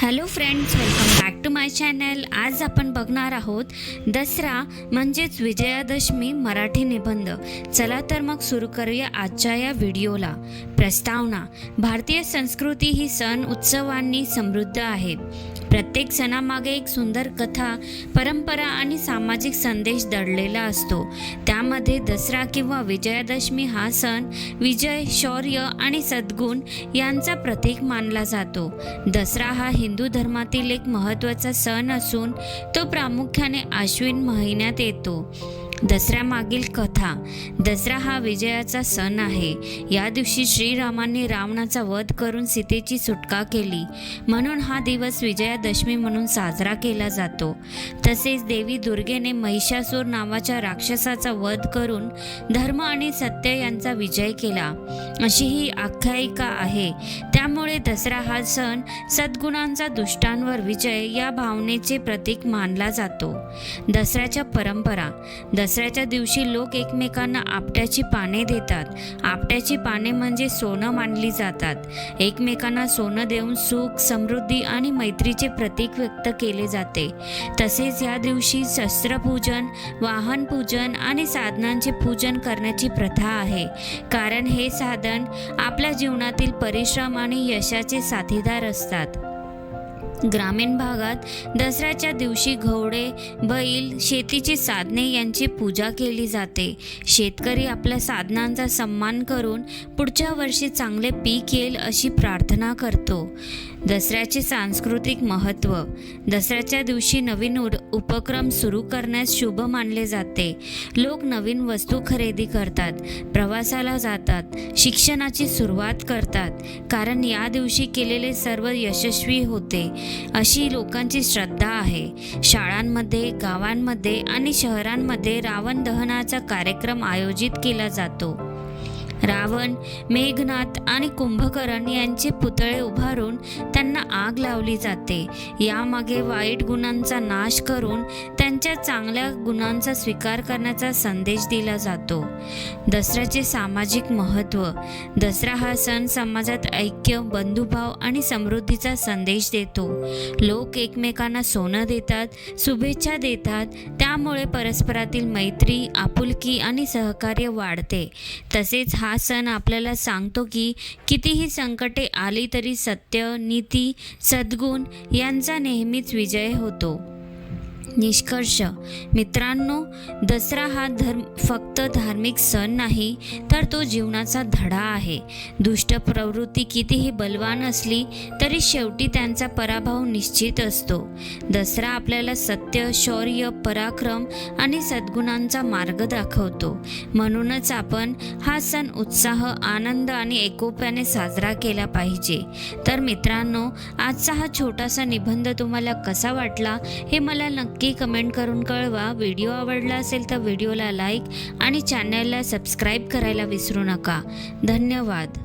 Hello friends welcome back to my channel आज आपण बघणार आहोत दसरा म्हणजेच विजयादशमी मराठी निबंध. चला तर मग सुरू करूया आजच्या या व्हिडिओला. प्रस्तावना भारतीय संस्कृती ही सण उत्सवांनी समृद्ध आहे. प्रत्येक सणामागे एक सुंदर कथा परंपरा आणि सामाजिक संदेश दडलेला असतो. त्यामध्ये दसरा किंवा विजयादशमी हा सण विजय शौर्य आणि सद्गुण यांचा प्रतीक मानला जातो. दसरा हा हिंदू धर्मातील एक महत्त्वाचा सण असून तो प्रामुख्याने आश्विन महिन्यात येतो. दसऱ्यामागील कथा दसरा हा विजयाचा सण आहे. या दिवशी श्रीरामांनी रावणाचा वध करून सीतेची सुटका केली. म्हणून हा दिवस विजयादशमी म्हणून साजरा केला जातो. तसेच देवी दुर्गेने महिषासूर नावाच्या राक्षसाचा वध करून धर्म आणि सत्य यांचा विजय केला. अशी ही आख्यायिका आहे. त्यामुळे दसरा हा सण सद्गुणांचा दुष्टांवर विजय या भावनेचे प्रतीक मानला जातो. दसऱ्याच्या परंपरा दसऱ्याच्या दिवशी लोक एकमेकांना आपट्याची पाने देतात. आपट्याची पाने म्हणजे सोनं मानली जातात. एकमेकांना सोनं देऊन सुख समृद्धी आणि मैत्रीचे प्रतीक व्यक्त केले जाते. तसेच या दिवशी शस्त्रपूजन वाहन पूजन आणि साधनांचे पूजन करण्याची प्रथा आहे. कारण हे साधन आपल्या जीवनातील परिश्रम आणि यश यशाचे साथीदार असतात. ग्रामीण भागात दसऱ्याच्या दिवशी घोडे बैल शेतीची साधने यांची पूजा केली जाते. शेतकरी आपल्या साधनांचा सन्मान करून पुढच्या वर्षी चांगले पीक येईल अशी प्रार्थना करतो. दसऱ्याचे सांस्कृतिक महत्त्व. दसऱ्याच्या दिवशी नवीन उर- उपक्रम सुरू करण्यास शुभ मानले जाते. लोक नवीन वस्तू खरेदी करतात प्रवासाला जातात शिक्षणाची सुरुवात करतात. कारण या दिवशी केलेले सर्व यशस्वी होते. अशी लोकांची श्रद्धा आहे. शाळांमध्ये गावांमध्ये आणि शहरांमध्ये रावण दहनाचा कार्यक्रम आयोजित केला जातो. रावण मेघनाथ आणि कुंभकर्ण यांचे पुतळे उभारून त्यांना आग लावली जाते. यामागे वाईट गुणांचा नाश करून त्यांच्या चांगल्या गुणांचा स्वीकार करण्याचा संदेश दिला जातो. दसऱ्याचे सामाजिक महत्त्व. दसरा हा सण समाजात ऐक्य बंधुभाव आणि समृद्धीचा संदेश देतो. लोक एकमेकांना सोनं देतात शुभेच्छा देतात त्यामुळे परस्परातील मैत्री आपुलकी आणि सहकार्य वाढते. तसेच हा सण आपल्याला सांगतो की कितीही संकटे आली तरी सत्य नीती सद्गुण यांचा नेहमीच विजय होतो. निष्कर्ष. मित्रांनो दसरा हा धर्म फक्त धार्मिक सण नाही तर तो जीवनाचा धडा आहे. दुष्ट प्रवृत्ती कितीही बलवान असली तरी शेवटी त्यांचा पराभव निश्चित असतो. दसरा आपल्याला सत्य शौर्य पराक्रम आणि सद्गुणांचा मार्ग दाखवतो. म्हणूनच आपण हा सण उत्साह आनंद आणि एकोप्याने साजरा केला पाहिजे. तर मित्रांनो आजचा हा छोटासा निबंध तुम्हाला कसा वाटला हे मला नक्की नक्की कमेंट करून कळवा. व्हिडिओ आवडला असेल तर व्हिडिओला लाईक आणि चॅनलला सबस्क्राईब करायला विसरू नका. धन्यवाद.